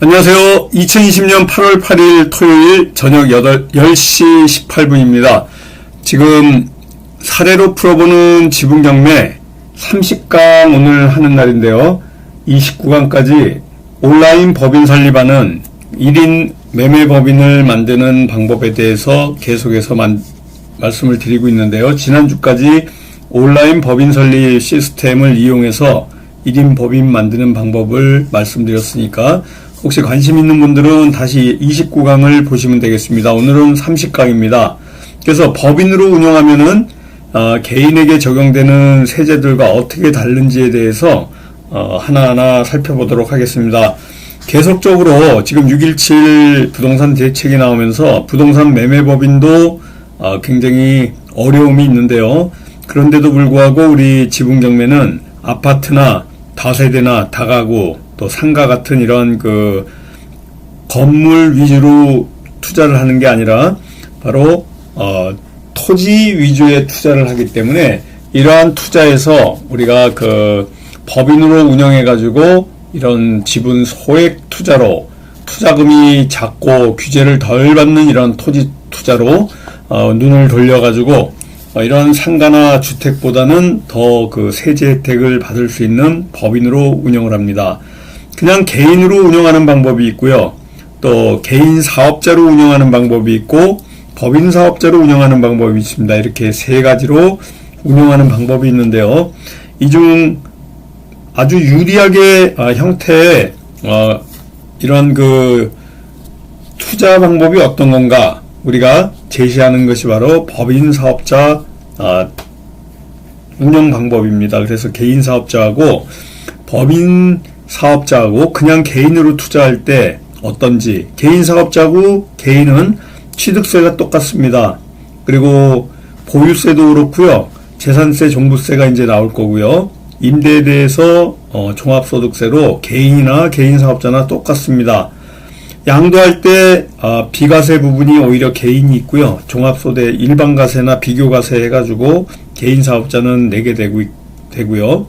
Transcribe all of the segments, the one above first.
안녕하세요. 2020년 8월 8일 토요일 저녁 8, 10시 18분입니다. 지금 사례로 풀어보는 지분 경매 30강 오늘 하는 날인데요. 29강까지 온라인 법인 설립하는 1인 매매 법인을 만드는 방법에 대해서 계속해서 만- 말씀을 드리고 있는데요. 지난주까지 온라인 법인 설립 시스템을 이용해서 1인 법인 만드는 방법을 말씀드렸으니까 혹시 관심 있는 분들은 다시 29강을 보시면 되겠습니다. 오늘은 30강입니다. 그래서 법인으로 운영하면은 어, 개인에게 적용되는 세제들과 어떻게 다른지에 대해서 어, 하나하나 살펴보도록 하겠습니다. 계속적으로 지금 617 부동산 대책이 나오면서 부동산 매매 법인도 어, 굉장히 어려움이 있는데요. 그런데도 불구하고 우리 지분 경매는 아파트나 다세대나 다가구 또 상가 같은 이런 그 건물 위주로 투자를 하는 게 아니라 바로 어, 토지 위주의 투자를 하기 때문에 이러한 투자에서 우리가 그 법인으로 운영해 가지고 이런 지분 소액 투자로 투자금이 작고 규제를 덜 받는 이런 토지 투자로 어, 눈을 돌려 가지고 어, 이런 상가나 주택보다는 더 그 세제 혜택을 받을 수 있는 법인으로 운영을 합니다. 그냥 개인으로 운영하는 방법이 있고요. 또 개인 사업자로 운영하는 방법이 있고 법인 사업자로 운영하는 방법이 있습니다. 이렇게 세 가지로 운영하는 방법이 있는데요. 이 중 아주 유리하게 아, 형태의 어, 이런 그 투자 방법이 어떤 건가 우리가 제시하는 것이 바로 법인 사업자 아, 운영 방법입니다. 그래서 개인 사업자하고 법인 사업자하고 그냥 개인으로 투자할 때 어떤지 개인 사업자하고 개인은 취득세가 똑같습니다. 그리고 보유세도 그렇고요. 재산세, 종부세가 이제 나올 거고요. 임대에 대해서 어, 종합소득세로 개인이나 개인 사업자나 똑같습니다. 양도할 때 아, 비과세 부분이 오히려 개인이 있고요. 종합소득 일반과세나 비교과세 해가지고 개인 사업자는 내게 되고 있- 되고요.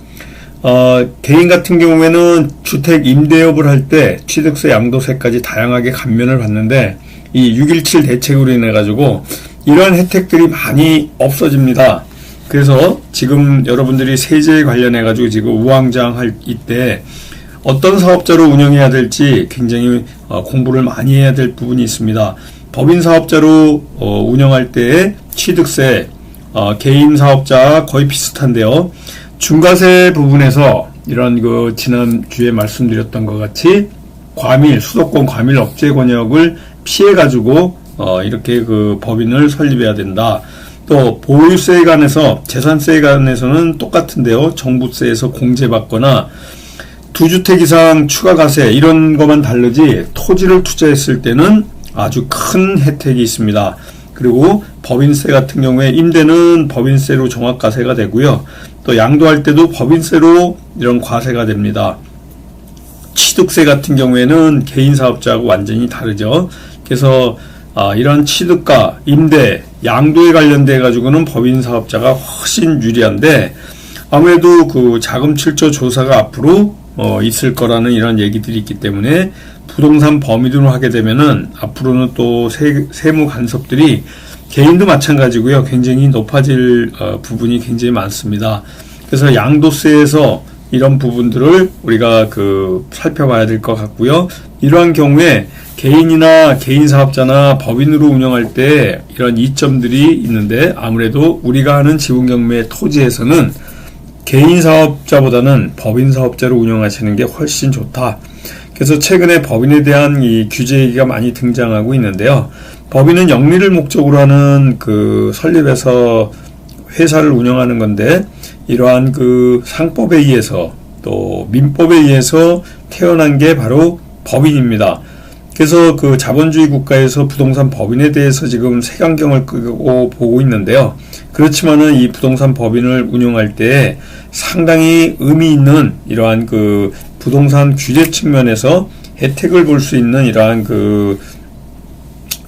어, 개인 같은 경우에는 주택 임대업을 할 때 취득세, 양도세까지 다양하게 감면을 받는데 이 617 대책으로 인해 가지고 이러한 혜택들이 많이 없어집니다. 그래서 지금 여러분들이 세제에 관련해 가지고 지금 우왕좌왕할 이때 어떤 사업자로 운영해야 될지 굉장히 어, 공부를 많이 해야 될 부분이 있습니다. 법인 사업자로 어, 운영할 때 취득세, 어, 개인 사업자 거의 비슷한데요. 중과세 부분에서 이런 그 지난 주에 말씀드렸던 것 같이 과밀 수도권 과밀 억제 권역을 피해 가지고 어, 이렇게 그 법인을 설립해야 된다. 또 보유세에 관해서 재산세에 관해서는 똑같은데요. 정부세에서 공제받거나 두 주택 이상 추가 과세 이런 것만 다르지 토지를 투자했을 때는 아주 큰 혜택이 있습니다. 그리고 법인세 같은 경우에 임대는 법인세로 종합과세가 되고요. 또 양도할 때도 법인세로 이런 과세가 됩니다. 취득세 같은 경우에는 개인 사업자하고 완전히 다르죠. 그래서 아, 이런 취득과 임대, 양도에 관련돼 가지고는 법인 사업자가 훨씬 유리한데 아무래도 그 자금 출처 조사가 앞으로 어, 있을 거라는 이런 얘기들이 있기 때문에 부동산 범위로 하게 되면은 앞으로는 또 세, 세무 간섭들이 개인도 마찬가지고요. 굉장히 높아질 어, 부분이 굉장히 많습니다. 그래서 양도세에서 이런 부분들을 우리가 그 살펴봐야 될 것 같고요. 이러한 경우에 개인이나 개인 사업자나 법인으로 운영할 때 이런 이점들이 있는데 아무래도 우리가 하는 지분 경매 토지에서는 개인 사업자보다는 법인 사업자로 운영하시는 게 훨씬 좋다. 그래서 최근에 법인에 대한 이 규제 얘기가 많이 등장하고 있는데요. 법인은 영리를 목적으로 하는 그 설립해서 회사를 운영하는 건데 이러한 그 상법에 의해서 또 민법에 의해서 태어난 게 바로 법인입니다. 그래서 그 자본주의 국가에서 부동산 법인에 대해서 지금 색안경을 끄고 보고 있는데요. 그렇지만은 이 부동산 법인을 운영할 때 상당히 의미 있는 이러한 그 부동산 규제 측면에서 혜택을 볼 수 있는 이러한 그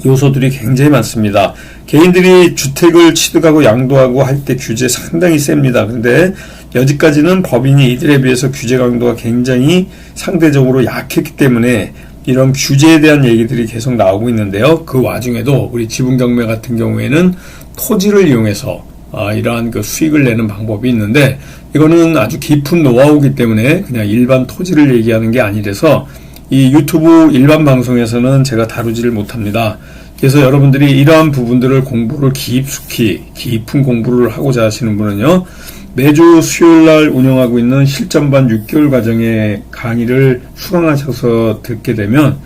요소들이 굉장히 많습니다. 개인들이 주택을 취득하고 양도하고 할 때 규제 상당히 셉니다. 근데 여지까지는 법인이 이들에 비해서 규제 강도가 굉장히 상대적으로 약했기 때문에 이런 규제에 대한 얘기들이 계속 나오고 있는데요. 그 와중에도 우리 지분 경매 같은 경우에는 토지를 이용해서 아, 이러한 그 수익을 내는 방법이 있는데 이거는 아주 깊은 노하우기 때문에 그냥 일반 토지를 얘기하는 게 아니라서 이 유튜브 일반 방송에서는 제가 다루지를 못합니다. 그래서 여러분들이 이러한 부분들을 공부를 깊숙이 깊은 공부를 하고자 하시는 분은요. 매주 수요일 날 운영하고 있는 실전반 6개월 과정의 강의를 수강하셔서 듣게 되면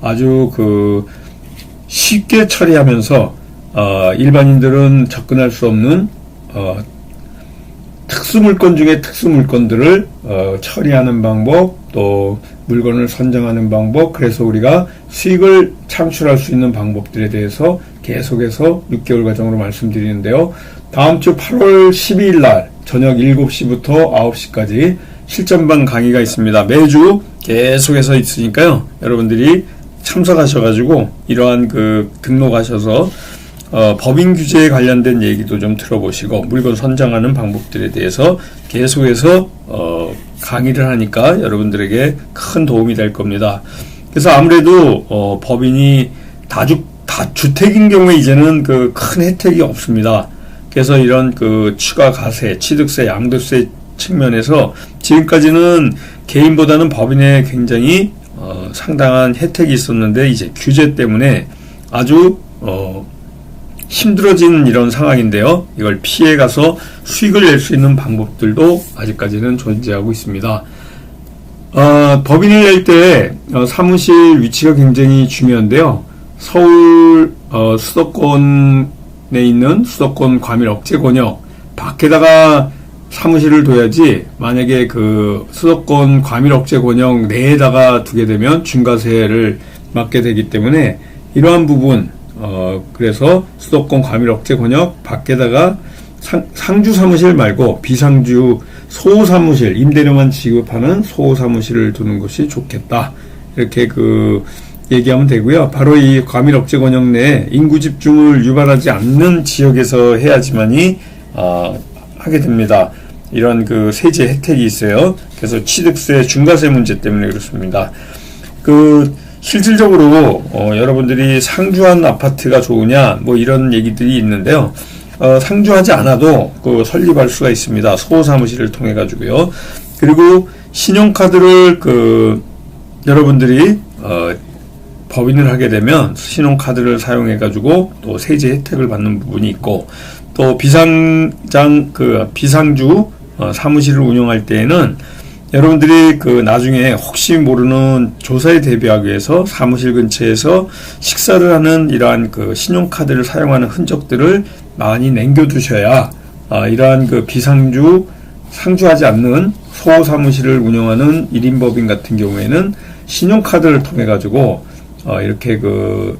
아주 그 쉽게 처리하면서 어, 일반인들은 접근할 수 없는 어, 특수 물건 중에 특수 물건들을 어, 처리하는 방법, 또 물건을 선정하는 방법, 그래서 우리가 수익을 창출할 수 있는 방법들에 대해서 계속해서 6개월 과정으로 말씀드리는데요. 다음 주 8월 12일 날 저녁 7시부터 9시까지 실전반 강의가 있습니다. 매주 계속해서 있으니까요. 여러분들이 참석하셔가지고 이러한 그 등록하셔서 어, 법인 규제에 관련된 얘기도 좀 들어보시고 물건 선정하는 방법들에 대해서 계속해서 어, 강의를 하니까 여러분들에게 큰 도움이 될 겁니다. 그래서 아무래도 어, 법인이 다주 다주택인 경우에 이제는 그 큰 혜택이 없습니다. 그래서 이런 그 추가 가세, 취득세, 양도세 측면에서 지금까지는 개인보다는 법인에 굉장히 어, 상당한 혜택이 있었는데 이제 규제 때문에 아주 어, 힘들어진 이런 상황인데요. 이걸 피해 가서 수익을 낼 수 있는 방법들도 아직까지는 존재하고 있습니다. 어, 법인을 낼때 어, 사무실 위치가 굉장히 중요한데요. 서울 어, 수도권에 있는 수도권 과밀 억제 권역 밖에다가 사무실을 둬야지 만약에 그 수도권 과밀 억제 권역 내에다가 두게 되면 중과세를 맞게 되기 때문에 이러한 부분 어, 그래서 수도권 과밀 억제 권역 밖에다가 상, 주 사무실 말고 비상주 소호 사무실 임대료만 지급하는 소호 사무실을 두는 것이 좋겠다. 이렇게 그 얘기하면 되고요. 바로 이 과밀 억제 권역 내 인구 집중을 유발하지 않는 지역에서 해야지만이 어, 하게 됩니다. 이런 그 세제 혜택이 있어요. 그래서 취득세 중과세 문제 때문에 그렇습니다. 그 실질적으로 어, 여러분들이 상주한 아파트가 좋으냐 뭐 이런 얘기들이 있는데요. 어, 상주하지 않아도 그 설립할 수가 있습니다. 소사무실을 통해 가지고요. 그리고 신용카드를 그 여러분들이 어, 법인을 하게 되면 신용카드를 사용해 가지고 또 세제 혜택을 받는 부분이 있고 또 비상장 그 비상주 어, 사무실을 운영할 때에는 여러분들이 그 나중에 혹시 모르는 조사에 대비하기 위해서 사무실 근처에서 식사를 하는 이러한 그 신용카드를 사용하는 흔적들을 많이 남겨두셔야 아, 이러한 그 비상주 상주하지 않는 소 사무실을 운영하는 1인 법인 같은 경우에는 신용카드를 통해 가지고 어, 이렇게 그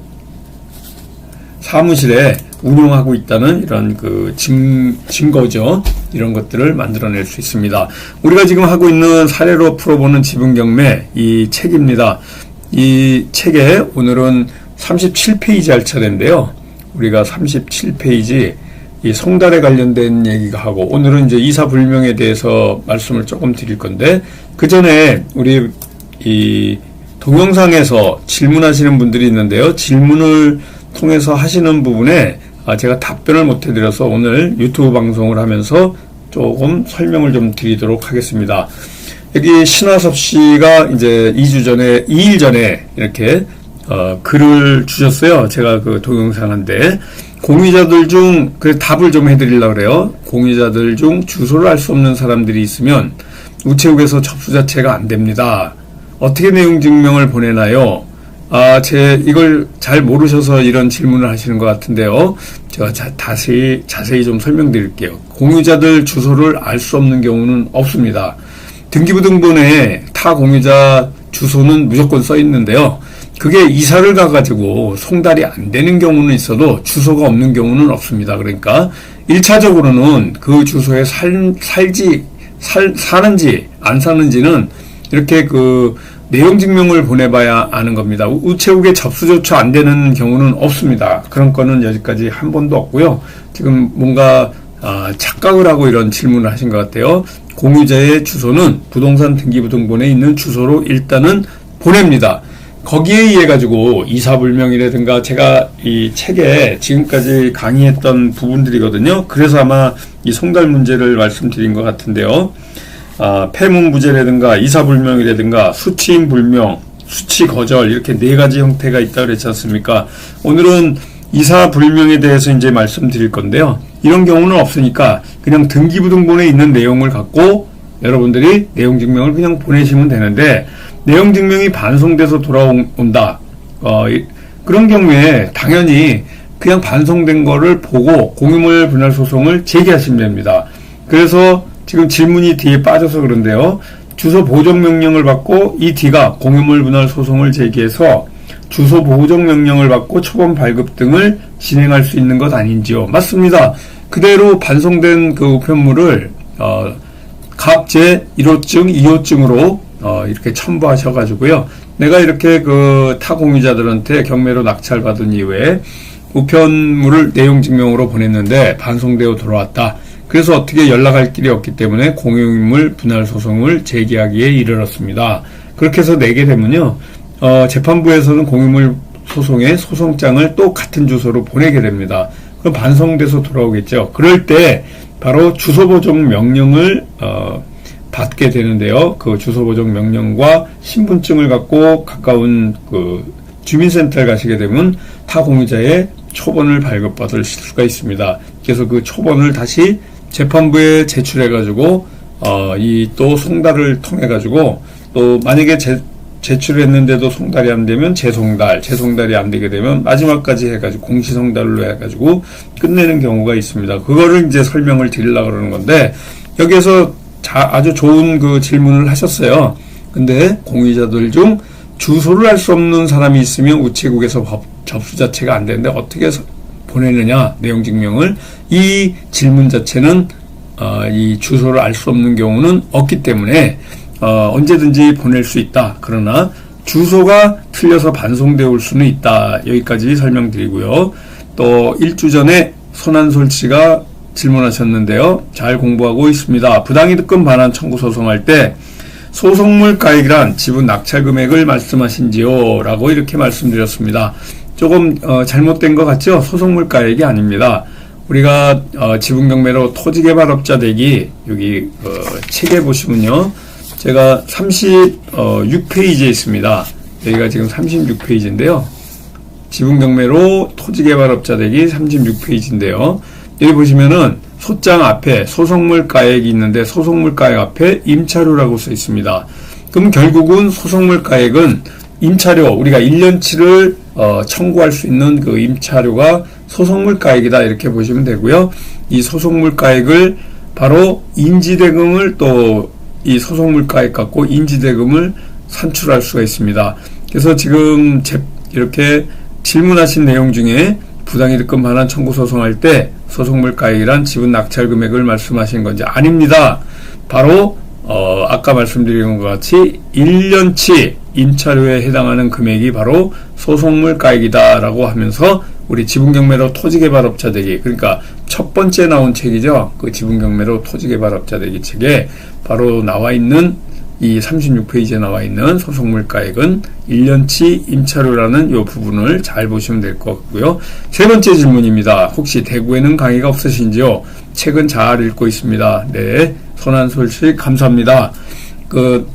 사무실에 운영하고 있다는 이런 그 증, 증거죠. 이런 것들을 만들어낼 수 있습니다. 우리가 지금 하고 있는 사례로 풀어보는 지분 경매 이 책입니다. 이 책에 오늘은 37페이지 할 차례인데요. 우리가 37페이지 이 성달에 관련된 얘기가 하고 오늘은 이제 이사 불명에 대해서 말씀을 조금 드릴 건데 그 전에 우리 이 동영상에서 질문하시는 분들이 있는데요. 질문을 통해서 하시는 부분에 아, 제가 답변을 못 해드려서 오늘 유튜브 방송을 하면서 조금 설명을 좀 드리도록 하겠습니다. 여기 신화섭 씨가 이제 2주 전에, 2일 전에 이렇게 어, 글을 주셨어요. 제가 그 동영상한데 공유자들 중, 그 답을 좀 해드리려고 그래요. 공유자들 중 주소를 알 수 없는 사람들이 있으면 우체국에서 접수 자체가 안 됩니다. 어떻게 내용 증명을 보내나요? 아, 제 이걸 잘 모르셔서 이런 질문을 하시는 것 같은데요. 제가 자, 다시 자세히 좀 설명드릴게요. 공유자들 주소를 알 수 없는 경우는 없습니다. 등기부등본에 타 공유자 주소는 무조건 써 있는데요. 그게 이사를 가가지고 송달이 안 되는 경우는 있어도 주소가 없는 경우는 없습니다. 그러니까 1차적으로는 그 주소에 살, 살지, 살, 사는지 안 사는지는 이렇게 그 내용 증명을 보내봐야 아는 겁니다. 우체국에 접수조차 안 되는 경우는 없습니다. 그런 건은 여기까지 한 번도 없고요. 지금 뭔가 아, 착각을 하고 이런 질문을 하신 것 같아요. 공유자의 주소는 부동산 등기부등본에 있는 주소로 일단은 보냅니다. 거기에 의해 가지고 이사불명이라든가 제가 이 책에 지금까지 강의했던 부분들이거든요. 그래서 아마 이 송달 문제를 말씀드린 것 같은데요. 아, 폐문부재라든가 이사불명이라든가 수치인불명, 수치거절 이렇게 네 가지 형태가 있다 그랬지 않습니까? 오늘은 이사불명에 대해서 이제 말씀드릴 건데요. 이런 경우는 없으니까 그냥 등기부등본에 있는 내용을 갖고 여러분들이 내용 증명을 그냥 보내시면 되는데 내용 증명이 반송돼서 돌아온다. 어, 이- 그런 경우에 당연히 그냥 반송된 거를 보고 공유물 분할 소송을 제기하시면 됩니다. 그래서 지금 질문이 뒤에 빠져서 그런데요. 주소 보정 명령을 받고 이 D가 공유물 분할 소송을 제기해서 주소 보정 명령을 받고 초범 발급 등을 진행할 수 있는 것 아닌지요? 맞습니다. 그대로 반송된 그 우편물을 어, 각제 1호증, 2호증으로 어, 이렇게 첨부하셔가지고요. 내가 이렇게 그 타공유자들한테 경매로 낙찰받은 이후에 우편물을 내용 증명으로 보냈는데 반송되어 돌아왔다. 그래서 어떻게 연락할 길이 없기 때문에 공유인물 분할 소송을 제기하기에 이르렀습니다. 그렇게 해서 내게 되면요. 어, 재판부에서는 공유물 소송의 소송장을 또 같은 주소로 보내게 됩니다. 그럼 반송돼서 돌아오겠죠. 그럴 때 바로 주소 보정 명령을 어, 받게 되는데요. 그 주소 보정 명령과 신분증을 갖고 가까운 그 주민센터에 가시게 되면 타 공유자의 초본을 발급받을 수가 있습니다. 그래서 그 초본을 다시 재판부에 제출해 가지고 어, 이 또 송달을 통해 가지고 또 만약에 제, 제출했는데도 송달이 안 되면 재송달, 재송달이 안 되게 되면 마지막까지 해가지고 공시송달로 해가지고 끝내는 경우가 있습니다. 그거를 이제 설명을 드리려고 그러는 건데 여기에서 자, 아주 좋은 그 질문을 하셨어요. 근데 공유자들 중 주소를 알 수 없는 사람이 있으면 우체국에서 법- 접수 자체가 안 되는데 어떻게 서- 보내느냐 내용 증명을 이 질문 자체는 어, 이 주소를 알 수 없는 경우는 없기 때문에 어, 언제든지 보낼 수 있다. 그러나 주소가 틀려서 반송되어 올 수는 있다. 여기까지 설명드리고요. 또 일주 전에 손한솔 씨가 질문하셨는데요. 잘 공부하고 있습니다. 부당이득금 반환 청구 소송할 때 소송물 가액이란 지분 낙찰 금액을 말씀하신지요? 라고 이렇게 말씀드렸습니다. 조금 어, 잘못된 것 같죠? 소송물 가액이 아닙니다. 우리가 어, 지분경매로 토지개발업자 되기 여기 어, 책에 보시면요. 제가 36페이지에 있습니다. 여기가 지금 36페이지인데요. 지분경매로 토지개발업자 되기 36페이지인데요. 여기 보시면은 소장 앞에 소송물 가액이 있는데 소송물 가액 앞에 임차료라고 써 있습니다. 그럼 결국은 소송물 가액은 임차료 우리가 1년치를 어, 청구할 수 있는 그 임차료가 소송물 가액이다 이렇게 보시면 되고요. 이 소송물 가액을 바로 인지대금을 또 이 소송물 가액 갖고 인지대금을 산출할 수가 있습니다. 그래서 지금 제- 이렇게 질문하신 내용 중에 부당이득금 반환 청구 소송할 때 소송물 가액이란 지분 낙찰 금액을 말씀하신 건지 아닙니다. 바로 어, 아까 말씀드린 것 같이 1년치 임차료에 해당하는 금액이 바로 소송물 가액이다라고 하면서 우리 지분경매로 토지개발업자 되기 그러니까 첫 번째 나온 책이죠. 그 지분경매로 토지개발업자 되기 책에 바로 나와 있는 이 36페이지에 나와 있는 소송물 가액은 1년치 임차료라는 이 부분을 잘 보시면 될 것 같고요. 세 번째 질문입니다. 혹시 대구에는 강의가 없으신지요? 책은 잘 읽고 있습니다. 네. 손한솔 씨 감사합니다. 그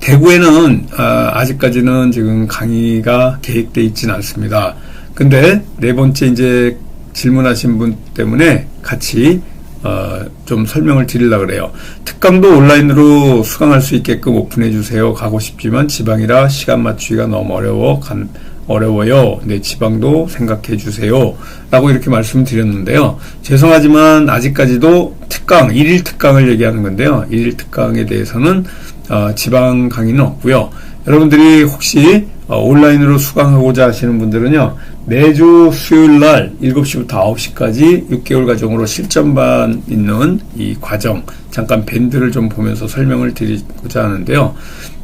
대구에는 아, 직까지는 지금 강의가 계획돼 있지는 않습니다. 근데 네 번째 이제 질문하신 분 때문에 같이 어, 좀 설명을 드리려고 그래요. 특강도 온라인으로 수강할 수 있게끔 오픈해 주세요. 가고 싶지만 지방이라 시간 맞추기가 너무 어려워 간, 어려워요. 네, 지방도 생각해 주세요. 라고 이렇게 말씀드렸는데요. 죄송하지만 아직까지도 특강, 일일 특강을 얘기하는 건데요. 일일 특강에 대해서는 어, 지방 강의는 없고요. 여러분들이 혹시 어, 온라인으로 수강하고자 하시는 분들은요. 매주 수요일 날 7시부터 9시까지 6개월 과정으로 실전반 있는 이 과정 잠깐 밴드를 좀 보면서 설명을 드리고자 하는데요.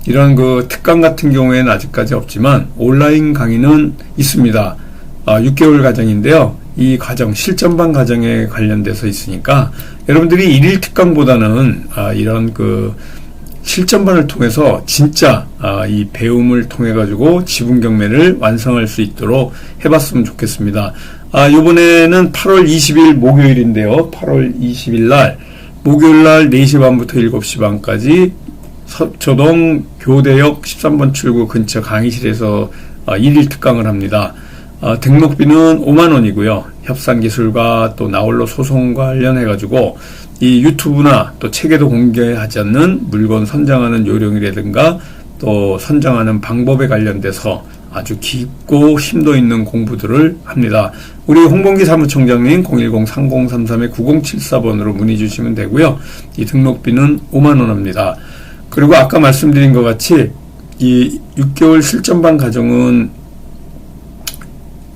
이런 그 특강 같은 경우에는 아직까지 없지만 온라인 강의는 있습니다. 아, 6개월 과정인데요. 이 과정, 실전반 과정에 관련돼서 있으니까 여러분들이 일일 특강보다는 아, 이런 그 실전반을 통해서 진짜 아, 이 배움을 통해 가지고 지분 경매를 완성할 수 있도록 해봤으면 좋겠습니다. 아, 요번에는 8월 20일 목요일인데요. 8월 20일 날 목요일 날 4시 반부터 7시 반까지 서초동 교대역 13번 출구 근처 강의실에서 아, 1일 특강을 합니다. 아, 등록비는 5만 원이고요. 협상 기술과 또 나홀로 소송 관련해 가지고 이 유튜브나 또 책에도 공개하지 않는 물건 선정하는 요령이라든가 또 선정하는 방법에 관련돼서 아주 깊고 심도 있는 공부들을 합니다. 우리 홍봉기 사무총장님 010-3033-9074번으로 문의 주시면 되고요. 이 등록비는 5만 원입니다. 그리고 아까 말씀드린 것 같이 이 6개월 실전반 과정은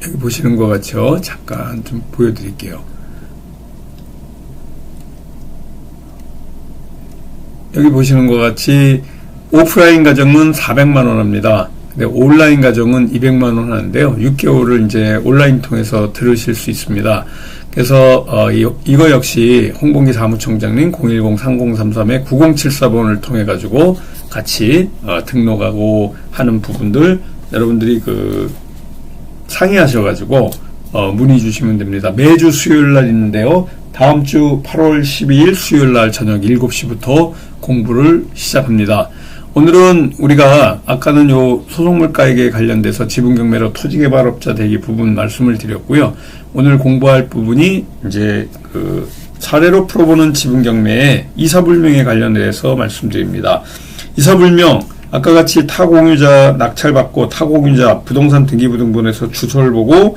여기 보시는 것 같죠? 잠깐 좀 보여드릴게요. 여기 보시는 것 같이 오프라인 과정은 400만 원 합니다. 근데 온라인 과정은 200만 원 하는데요. 6개월을 이제 온라인 통해서 들으실 수 있습니다. 그래서 어, 이, 거 역시 홍봉기 사무총장님 010-3033-9074번을 통해 가지고 같이 어, 등록하고 하는 부분들 여러분들이 그 상의하셔 가지고 어, 문의 주시면 됩니다. 매주 수요일 날 있는데요. 다음 주 8월 12일 수요일 날 저녁 7시부터 공부를 시작합니다. 오늘은 우리가 아까는 요 소속물가액에 관련돼서 지분경매로 토지개발업자 대기 부분 말씀을 드렸고요. 오늘 공부할 부분이 이제 그 사례로 풀어보는 지분경매의 이사불명에 관련돼서 말씀드립니다. 이사불명 아까 같이 타공유자 낙찰받고 타공유자 부동산 등기부등본에서 주소를 보고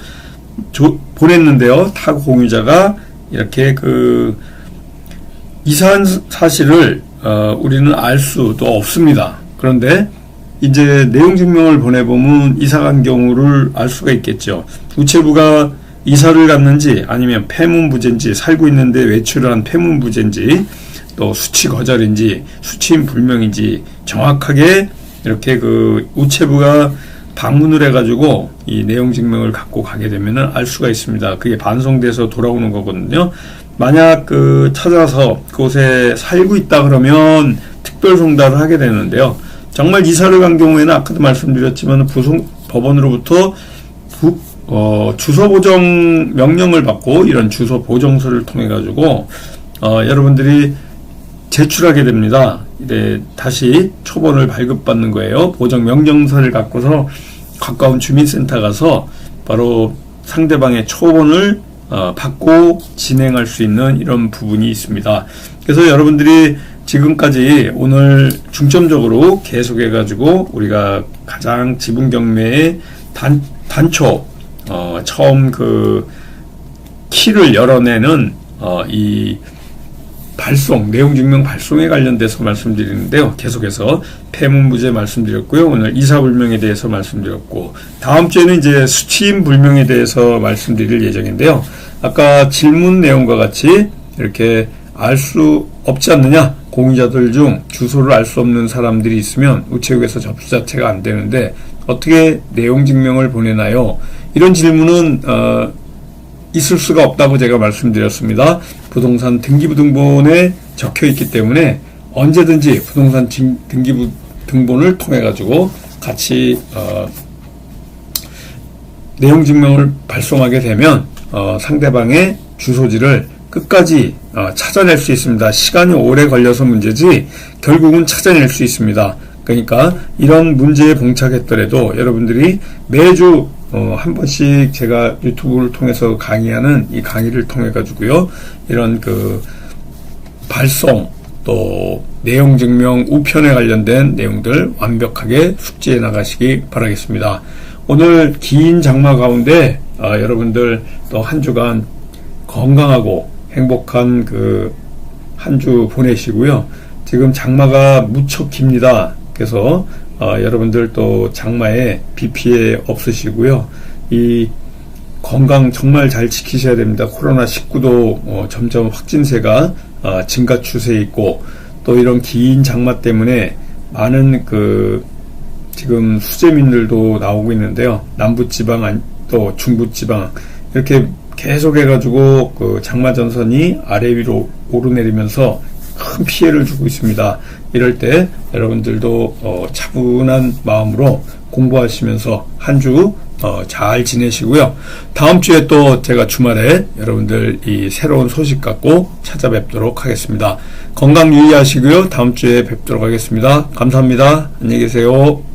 조, 보냈는데요. 타공유자가 이렇게 그 이사한 사실을 어, 우리는 알 수도 없습니다. 그런데 이제 내용 증명을 보내보면 이사 간 경우를 알 수가 있겠죠. 우체부가 이사를 갔는지 아니면 폐문부재인지 살고 있는데 외출을 한 폐문부재인지 또 수치 거절인지 수치인 불명인지 정확하게 이렇게 그 우체부가 방문을 해가지고 이 내용 증명을 갖고 가게 되면은 알 수가 있습니다. 그게 반송돼서 돌아오는 거거든요. 만약 그 찾아서 그곳에 살고 있다 그러면 특별 송달을 하게 되는데요. 정말 이사를 간 경우에는 아까도 말씀드렸지만 부송 법원으로부터 부, 어, 주소 보정 명령을 받고 이런 주소 보정서를 통해 가지고 어, 여러분들이 제출하게 됩니다. 이제 다시 초본을 발급받는 거예요. 보정 명령서를 갖고서 가까운 주민센터 가서 바로 상대방의 초본을 어, 받고 진행할 수 있는 이런 부분이 있습니다. 그래서 여러분들이 지금까지 오늘 중점적으로 계속해가지고 우리가 가장 지분 경매의 단, 단초, 어, 처음 그 키를 열어내는 어, 이 발송, 내용 증명 발송에 관련돼서 말씀드리는데요. 계속해서 폐문부제 말씀드렸고요. 오늘 이사불명에 대해서 말씀드렸고, 다음 주에는 이제 수치인 불명에 대해서 말씀드릴 예정인데요. 아까 질문 내용과 같이 이렇게 알 수 없지 않느냐? 공유자들 중 주소를 알 수 없는 사람들이 있으면 우체국에서 접수 자체가 안 되는데 어떻게 내용 증명을 보내나요? 이런 질문은 어, 있을 수가 없다고 제가 말씀드렸습니다. 부동산 등기부등본에 적혀 있기 때문에 언제든지 부동산 등기부 등본을 통해 가지고 같이 어, 내용 증명을 발송하게 되면 어, 상대방의 주소지를 끝까지 어, 찾아낼 수 있습니다. 시간이 오래 걸려서 문제지 결국은 찾아낼 수 있습니다. 그러니까 이런 문제에 봉착했더라도 여러분들이 매주 어, 한 번씩 제가 유튜브를 통해서 강의하는 이 강의를 통해 가지고요 이런 그 발송 또 내용 증명 우편에 관련된 내용들 완벽하게 숙지해 나가시기 바라겠습니다. 오늘 긴 장마 가운데 어, 여러분들 또 한 주간 건강하고 행복한 그 한 주 보내시고요. 지금 장마가 무척 깁니다. 그래서 어, 여러분들 또 장마에 비 피해 없으시고요. 이 건강 정말 잘 지키셔야 됩니다. 코로나19도 어, 점점 확진세가 어, 증가 추세에 있고 또 이런 긴 장마 때문에 많은 그 지금 수재민들도 나오고 있는데요. 남부지방 또 중부지방 이렇게 계속 해가지고 그 장마 전선이 아래 위로 오르내리면서 큰 피해를 주고 있습니다. 이럴 때 여러분들도 어, 차분한 마음으로 공부하시면서 한주 어, 잘 지내시고요. 다음 주에 또 제가 주말에 여러분들 이 새로운 소식 갖고 찾아뵙도록 하겠습니다. 건강 유의하시고요. 다음 주에 뵙도록 하겠습니다. 감사합니다. 안녕히 계세요.